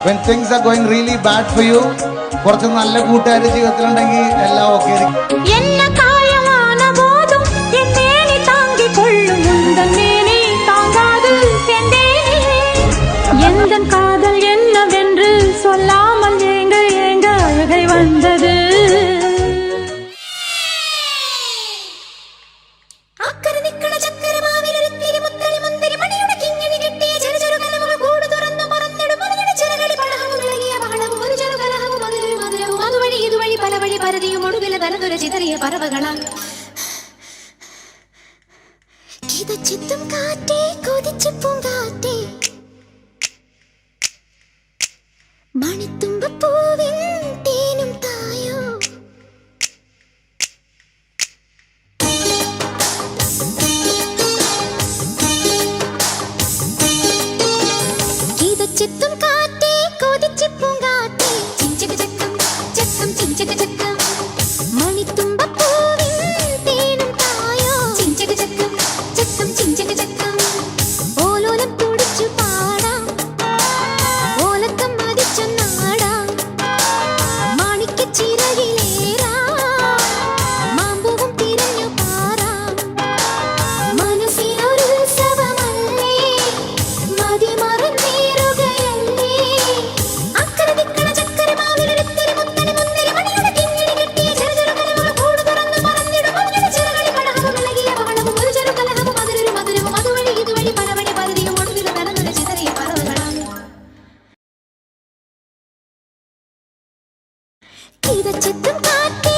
When things are going really bad for you കുറച്ച് നല്ല കൂട്ടുകാർ ജീവിതത്തിലുണ്ടെങ്കിൽ എല്ലാം ഓക്കെ ആയിരിക്കും. ഭാരതിയും ഒടുവിലെ വലതുര ചിതറിയ പറവകളാ ചിത്തും കാറ്റേ കൊതിച്ചു തേനും ചിത്തും சித்த சித்தம் காட்டி